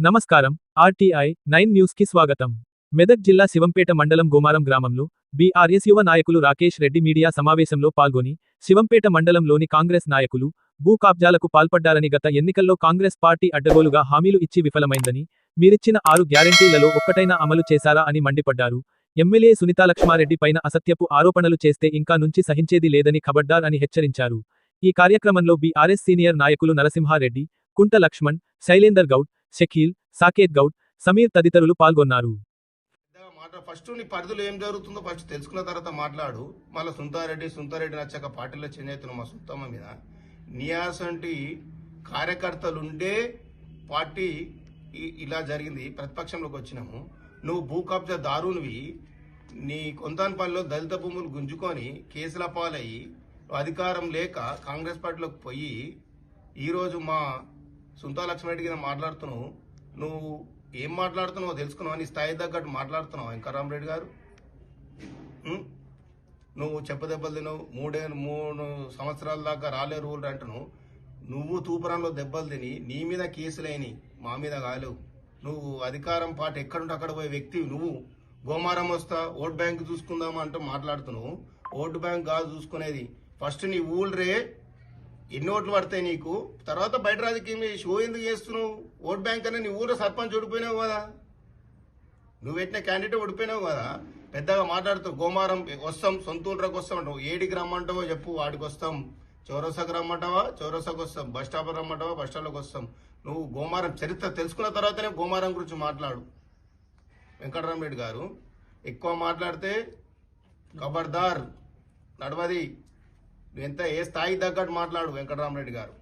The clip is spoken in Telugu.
నమస్కారం ఆర్టీఐ నైన్ న్యూస్కి స్వాగతం. మెదక్ జిల్లా శివంపేట మండలం గోమారం గ్రామంలో బీఆర్ఎస్ యువ నాయకులు రాకేష్ రెడ్డి మీడియా సమావేశంలో పాల్గొని శివంపేట మండలంలోని కాంగ్రెస్ నాయకులు భూ కబ్జాలకు పాల్పడ్డారని గత ఎన్నికల్లో కాంగ్రెస్ పార్టీ అడ్డగోలుగా హామీలు ఇచ్చి విఫలమైందని మీరిచ్చిన ఆరు గ్యారెంటీలలో ఒక్కటైనా అమలు చేశారా అని మండిపడ్డారు. ఎమ్మెల్యే సునీతా లక్ష్మారెడ్డి పైన అసత్యపు ఆరోపణలు చేస్తే ఇంకా నుంచి సహించేది లేదని ఖబర్దార్ అని హెచ్చరించారు. ఈ కార్యక్రమంలో బీఆర్ఎస్ సీనియర్ నాయకులు నరసింహారెడ్డి కుంట లక్ష్మణ్ శైలేందర్ గౌడ్ షకీల్ సాకేత్ గౌడ్ సమీర్ తదితరులు పాల్గొన్నారు. ఫస్ట్ నీ పరిధిలో ఏం జరుగుతుందో ఫస్ట్ తెలుసుకున్న తర్వాత మాట్లాడు. మళ్ళీ సుంతారెడ్డి సుంతారెడ్డి నచ్చాక పార్టీలో చేంజ్ మా సుత్తమ్మ మీద. నియాసంటి కార్యకర్తలు ఉండే పార్టీ ఇ- ఇలా జరిగింది. ప్రతిపక్షంలోకి వచ్చినాము. నువ్వు భూ కబ్జా దారునివి. నీ కొంతాన్పల్లిలో దళిత భూములు గుంజుకొని కేసుల పాలయ్యి అధికారం లేక కాంగ్రెస్ పార్టీలోకి పోయి ఈరోజు మా సుంతా లక్ష్మణరెడ్డి కింద మాట్లాడుతున్నావు. నువ్వు ఏం మాట్లాడుతున్నావో తెలుసుకున్నావు? నీ స్థాయి తగ్గట్టు మాట్లాడుతున్నావు వెంకటరామరెడ్డి గారు? నువ్వు చెప్పదెబ్బలు తినవు. మూడే మూడు సంవత్సరాల దాకా రాలే రూల్ అంటున్నావు. నువ్వు తూపురంలో దెబ్బలు తిని నీ మీద కేసులేని మా మీద కాలేవు. నువ్వు అధికారం పాట ఎక్కడుంటే అక్కడ పోయే వ్యక్తి నువ్వు. గోమారం వస్తా ఓట్ బ్యాంక్ చూసుకుందామా అంటూ మాట్లాడుతున్నావు. ఓటు బ్యాంక్ కాదు చూసుకునేది. ఫస్ట్ నీ ఊళ్ళరే ఎన్ని ఓట్లు పడతాయి నీకు? తర్వాత బయట రాజకీయం షో ఎందుకు చేస్తున్నావు? ఓట్ బ్యాంక్ అనే నీ ఊరు సర్పంచ్ ఓడిపోయినావు కదా. నువ్వు పెట్టిన క్యాండిడేట్ ఓడిపోయినావు కదా. పెద్దగా మాట్లాడుతూ గోమారం వస్తాం సొంత వస్తాం అంటావు. ఏడికి రమ్మంటావో చెప్పు వాడికి వస్తాం. చౌరసాకు రమ్మంటావా? చౌరసాకు వస్తాం. బస్ స్టాప్ రమ్మంటావా? బస్ స్టాప్లోకి వస్తాం. నువ్వు గోమారం చరిత్ర తెలుసుకున్న తర్వాతనే గోమారం గురించి మాట్లాడు. వెంకటరామరెడ్డి గారు ఎక్కువ మాట్లాడితే ఖబర్దార్ నడవది. నువ్వు ఎంత ఏ స్థాయి తగ్గట్టు మాట్లాడు వెంకటరామరెడ్డి గారు.